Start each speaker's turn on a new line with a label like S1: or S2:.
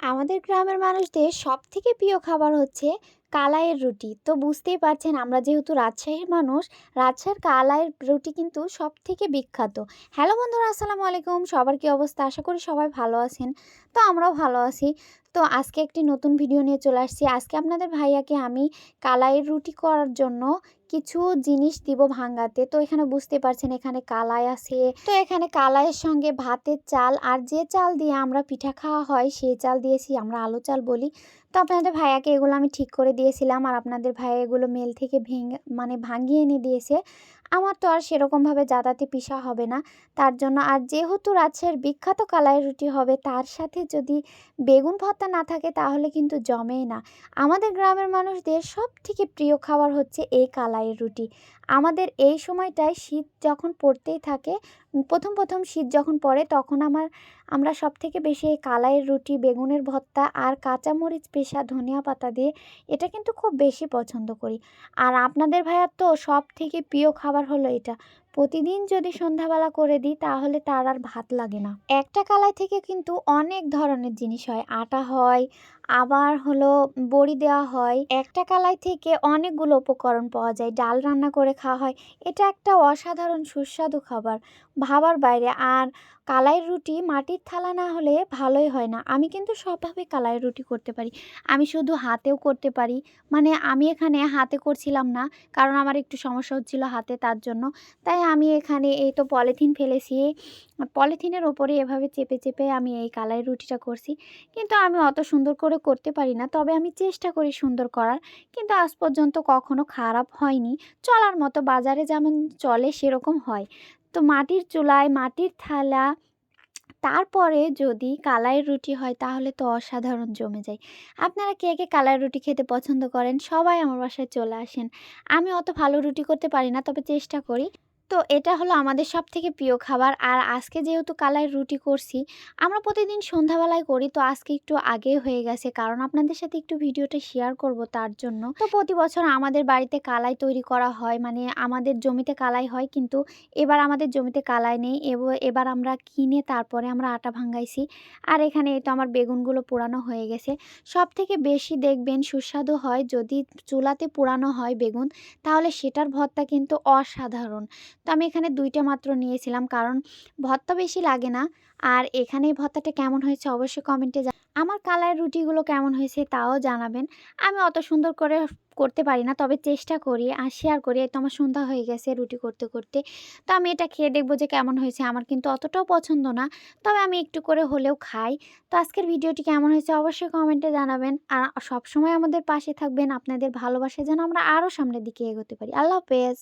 S1: আমাদের গ্রামের মানুষদের সব থেকে প্রিয় খাবার হচ্ছে কালাইয়ের রুটি। তো বুঝতেই পারছেন, আমরা যেহেতু রাজশাহীর মানুষ, রাজশাহীর কালাইয়ের রুটি কিন্তু সব থেকে বিখ্যাত। হ্যালো বন্ধুরা, আসসালামু আলাইকুম। সবার কি অবস্থা? আশা করি সবাই ভালো আছেন। তো আমরাও ভালো আছি। তো আজকে একটি নতুন ভিডিও নিয়ে চলে আসছি। আজকে আপনাদের ভাইয়াকে আমি কালাইয়ের রুটি করার জন্য কিছু জিনিস দিব ভাঙ্গাতে। তো এখানে বুঝতে পারছেন, এখানে কালাই আছে। তো এখানে কালাইয়ের সঙ্গে ভাতের চাল, আর যে চাল দিয়ে আমরা পিঠা খাওয়া হয়, সেই চাল দিয়েছি, আমরা আলু চাল বলি। তো আপনাদের ভাইয়াকে এগুলো আমি ঠিক করে দিয়েছিলাম আর আপনাদের ভাইয়া এগুলো মেল থেকে ভেঙে মানে ভাঙিয়ে এনে দিয়েছে। আমার তো আর সেরকমভাবে জাদাতে পিসা হবে না। তার জন্য আর যেহেতু রাজশাহীর বিখ্যাত কালাই রুটি হবে, তার সাথে যদি বেগুন ভর্তা না থাকে তাহলে কিন্তু জমেই না। আমাদের গ্রামের মানুষদের সব থেকে প্রিয় খাবার হচ্ছে এই কালাইয়ের রুটি। আমাদের এই সময়টায় শীত যখন পড়তেই থাকে, প্রথম প্রথম শীত যখন পড়ে তখন আমার, আমরা সব থেকে বেশি এই কালাইয়ের রুটি, বেগুনের ভর্তা আর কাঁচামরিচ পেশা ধনিয়া পাতা দিয়ে এটা কিন্তু খুব বেশি পছন্দ করি। আর আপনাদের ভাইয়ার তো সব থেকে প্রিয় খাবার হলো এটা। প্রতিদিন যদি সন্ধ্যাবেলা করে দিই, তাহলে তার আর ভাত লাগে না। একটা কালাই থেকে কিন্তু অনেক ধরনের জিনিস হয়। আটা হয়, আবার হলো বড়ি দেওয়া হয়। একটা কালাই থেকে অনেকগুলো উপকরণ পাওয়া যায়। ডাল রান্না করে খাওয়া হয়। এটা একটা অসাধারণ সুস্বাদু খাবার। ভাবার বাইরে। আর কালাই রুটি মাটির থালা না হলে ভালোই হয় না। আমি কিন্তু সবভাবে কালাই রুটি করতে পারি। আমি শুধু হাতেও করতে পারি। মানে আমি এখানে হাতে করছিলাম না। কারণ আমার একটু সমস্যা হচ্ছিল হাতে তার জন্য। তাই আমি এখানে এই তো পলিথিন ফেলেছি। পলিথিনের ওপরে এভাবে চেপে চেপে আমি এই কালাই রুটিটা করছি। কিন্তু আমি অত সুন্দর করে করতে পারি না। তবে আমি চেষ্টা করি সুন্দর করার। কিন্তু আজ পর্যন্ত কখনো খারাপ হয়নি। চলার মতো বাজারে যেমন চলে সেরকম হয়। তো মাটির চুলায়, মাটির থালা, তারপরে যদি কালাই রুটি হয় তাহলে তো অসাধারণ জমে যায়। আপনারা কে কে কালাই রুটি খেতে পছন্দ করেন? সবাই আমার বাসায় চলে আসেন। আমি অত ভালো রুটি করতে পারি না, তবে চেষ্টা করি। তো এটা হলো আমাদের সব থেকে প্রিয় খাবার। আর আজকে যেহেতু কালাই রুটি করছি, আমরা প্রতিদিন সন্ধ্যাবেলায় করি, তো আজকে একটু আগে হয়ে গেছে। কারণ আপনাদের সাথে একটু ভিডিওটা শেয়ার করব তার জন্য। তো প্রতি বছর আমাদের বাড়িতে কালাই তৈরি করা হয় মানে আমাদের জমিতে কালাই হয়, কিন্তু এবার আমাদের জমিতে কালাই নেই। এবার আমরা কিনে তারপরে আমরা আটা ভাঙ্গাইছি। আর এখানে তো আমার বেগুনগুলো পোড়ানো হয়ে গেছে। সব থেকে বেশি দেখবেন সুস্বাদু হয় যদি চুলাতে পোড়ানো হয় বেগুন, তাহলে সেটার ভর্তা কিন্তু অসাধারণ। তো আমি এখানে দুইটা মাত্র নিয়েছিলাম, কারণ ভর্তা বেশি লাগে না। আর এখানে ভর্তাটা কেমন হয়েছে অবশ্যই কমেন্টে আমার কালার রুটিগুলো কেমন হয়েছে তাও জানাবেন। আমি অত সুন্দর করে করতে পারি না, তবে চেষ্টা করি আর শেয়ার করি। তো আমার সন্ধ্যা হয়ে গেছে রুটি করতে করতে। তো আমি এটা খেয়ে দেখব যে কেমন হয়েছে। আমার কিন্তু অতটাও পছন্দ না, তবে আমি একটু করে হলেও খাই। তো আজকের ভিডিওটি কেমন হয়েছে অবশ্যই কমেন্টে জানাবেন। আর সবসময় আমাদের পাশে থাকবেন। আপনাদের ভালোবাসা যেন আমরা আরও সামনের দিকে এগোতে পারি। আল্লাহ হাফেজ।